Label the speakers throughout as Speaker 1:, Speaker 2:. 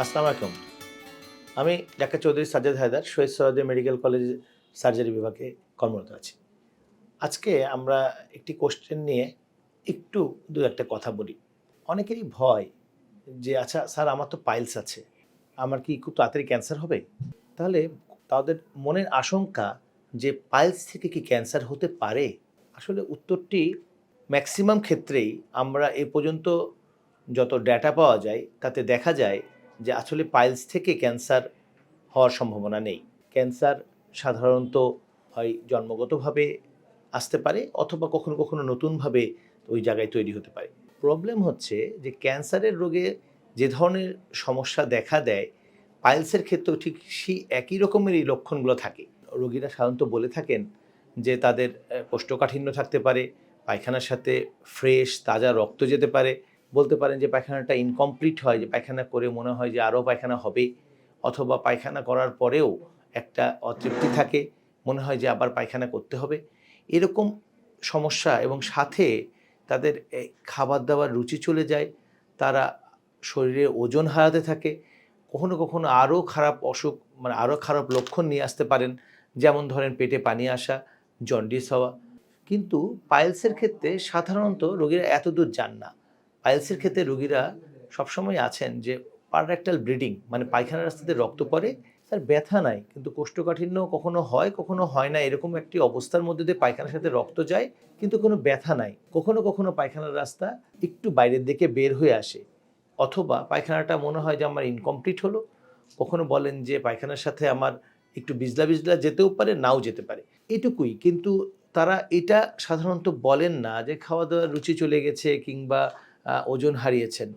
Speaker 1: আসসালামু আলাইকুম। আমি doctor Chowdhury Sajjad Haider Shahid Syed medical college surgery বিভাগে কর্মরত আছি। আজকে আমরা একটি কোশ্চেন নিয়ে একটু দু একটা কথা বলি। অনেকেরই ভয় যে আচ্ছা স্যার, আমার তো পাইলস আছে। আমার কি খুব তাড়াতাড়ি ক্যান্সার হবে? তাহলে তাদের মনের আশঙ্কা যে পাইলস থেকে কি ক্যান্সার হতে পারে? আসলে উত্তরটি ম্যাক্সিমাম ক্ষেত্রেই আমরা এ পর্যন্ত যত ডেটা পাওয়া যায়, তাতে দেখা যায় যে আসলে পাইলস থেকে ক্যান্সার হওয়ার সম্ভাবনা নেই। ক্যান্সার সাধারণত হয় জন্মগতভাবে আসতে পারে অথবা কখনো কখনো নতুনভাবে ওই জায়গায় তৈরি হতে পারে। প্রবলেম হচ্ছে যে ক্যান্সারের রোগে যে ধরনের সমস্যা দেখা দেয় পাইলসের ক্ষেত্রেও ঠিক সেই একই রকমেরই লক্ষণগুলো থাকে। রোগীরা সাধারণত বলে থাকেন যে তাদের কোষ্ঠকাঠিন্য থাকতে পারে, পায়খানার সাথে ফ্রেশ তাজা রক্ত যেতে পারে বলতে পারেন যে পায়খানাটা ইনকমপ্লিট হয়, যে পায়খানা করে মনে হয় যে আরও পায়খানা হবে, অথবা পায়খানা করার পরেও একটা অতৃপ্তি থাকে, মনে হয় যে আবার পায়খানা করতে হবে। এরকম সমস্যা এবং সাথে তাদের খাবার দাবার রুচি চলে যায়, তারা শরীরে ওজন হারাতে থাকে, কখনো কখনো আরও খারাপ অসুখ মানে আরও খারাপ লক্ষণ নিয়ে আসতে পারেন, যেমন ধরেন পেটে পানি আসা, জন্ডিস হওয়া। কিন্তু পাইলসের ক্ষেত্রে সাধারণত রোগীরা এত দূর যান না। পাইলসের ক্ষেত্রে রোগীরা সবসময় আছেন যে পাররেক্টাল ব্লিডিং মানে পায়খানার রাস্তাতে রক্ত পড়ে, তার ব্যথা নাই, কিন্তু কোষ্ঠকাঠিন্য কখনো হয় কখনো হয় না, এরকম একটি অবস্থার মধ্যে দিয়ে পায়খানার সাথে রক্ত যায়, কিন্তু কোনো ব্যথা নাই। কখনো কখনো পায়খানার রাস্তা একটু বাইরের দিকে বের হয়ে আসে, অথবা পায়খানাটা মনে হয় যে আমার ইনকমপ্লিট হলো, কখনো বলেন যে পায়খানার সাথে আমার একটু বিজলা বিজলা যেতেও পারে, নাও যেতে পারে। এটুকুই, কিন্তু তারা এটা সাধারণত বলেন না যে খাওয়া দাওয়ার রুচি চলে গেছে, কিংবা ওজন হারিয়েছেন।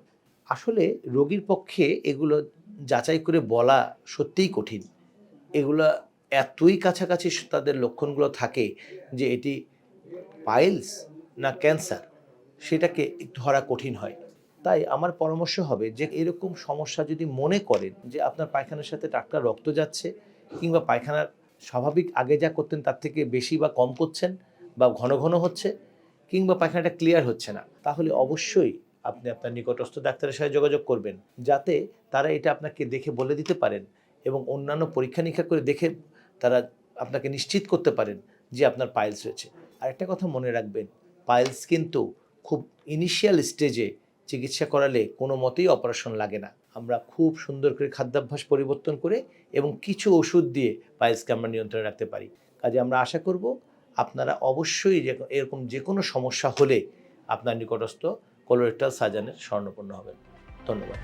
Speaker 1: আসলে রোগীর পক্ষে এগুলো যাচাই করে বলা সত্যিই কঠিন। এগুলো এতই কাছাকাছি তাদের লক্ষণগুলো থাকে যে এটি পাইলস না ক্যান্সার, সেটাকে ধরা কঠিন হয়। তাই আমার পরামর্শ হবে যে এরকম সমস্যা যদি মনে করেন যে আপনার পায়খানার সাথে টাটকা রক্ত যাচ্ছে কিংবা পায়খানার স্বাভাবিক আগে যা করতেন তার থেকে বেশি বা কম করছেন বা ঘন ঘন হচ্ছে কিংবা পায়খানাটা ক্লিয়ার হচ্ছে না, তাহলে অবশ্যই আপনি আপনার নিকটস্থ ডাক্তারের সাথে যোগাযোগ করবেন, যাতে তারা এটা আপনাকে দেখে বলে দিতে পারেন এবং অন্যান্য পরীক্ষা নিরীক্ষা করে দেখে তারা আপনাকে নিশ্চিত করতে পারেন যে আপনার পাইলস হয়েছে আর একটা কথা মনে রাখবেন পাইলস কিন্তু খুব ইনিশিয়াল স্টেজে চিকিৎসা করালে কোনো মতেই অপারেশন লাগে না। আমরা খুব সুন্দর করে খাদ্যাভ্যাস পরিবর্তন করে এবং কিছু ওষুধ দিয়ে পাইলসকে আমরা নিয়ন্ত্রণে রাখতে পারি। কাজে আমরা আশা করব আপনারা অবশ্যই এরকম যে কোনো সমস্যা হলে আপনার নিকটস্থ কোলোরেক্টাল সার্জনের স্বর্ণপূর্ণ হবেন। ধন্যবাদ।